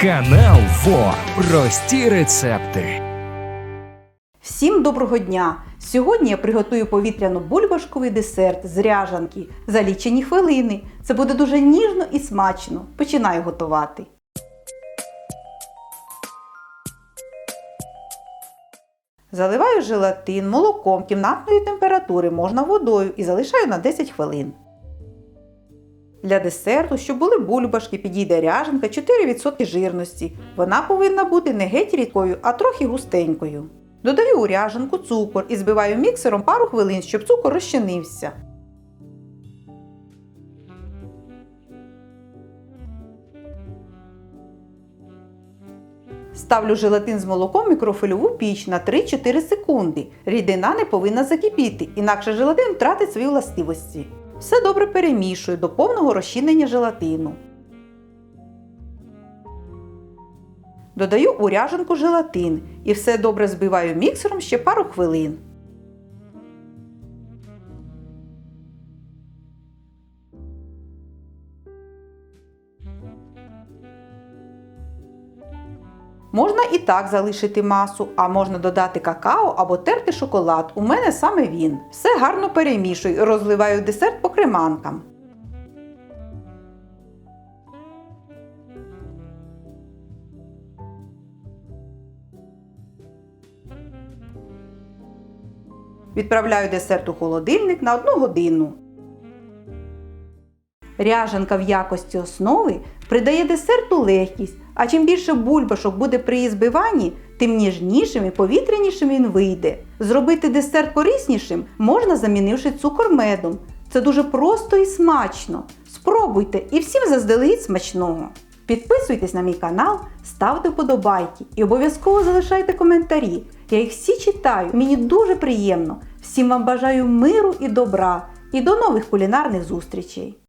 Канал ФО. Прості рецепти. Всім доброго дня! Сьогодні я приготую повітряно-бульбашковий десерт з ряжанки за лічені хвилини. Це буде дуже ніжно і смачно. Починаю готувати. Заливаю желатин молоком кімнатної температури, можна водою і залишаю на 10 хвилин. Для десерту, щоб були бульбашки, підійде ряженка 4% жирності. Вона повинна бути не геть рідкою, а трохи густенькою. Додаю у ряженку цукор і збиваю міксером пару хвилин, щоб цукор розчинився. Ставлю желатин з молоком в мікрофильову піч на 3-4 секунди. Рідина не повинна закипіти, інакше желатин втратить свої властивості. Все добре перемішую до повного розчинення желатину. Додаю у ряженку желатин і все добре збиваю міксером ще пару хвилин. Можна і так залишити масу, а можна додати какао або терти шоколад. У мене саме він. Все гарно перемішую розливаю десерт по креманкам. Відправляю десерт у холодильник на 1 годину. Ряженка в якості основи придає десерту легкість, а чим більше бульбашок буде при її збиванні, тим ніжнішим і повітрянішим він вийде. Зробити десерт кориснішим можна замінивши цукор медом. Це дуже просто і смачно. Спробуйте і всім заздалегідь смачного. Підписуйтесь на мій канал, ставте вподобайки і обов'язково залишайте коментарі. Я їх всі читаю, мені дуже приємно. Всім вам бажаю миру і добра і до нових кулінарних зустрічей!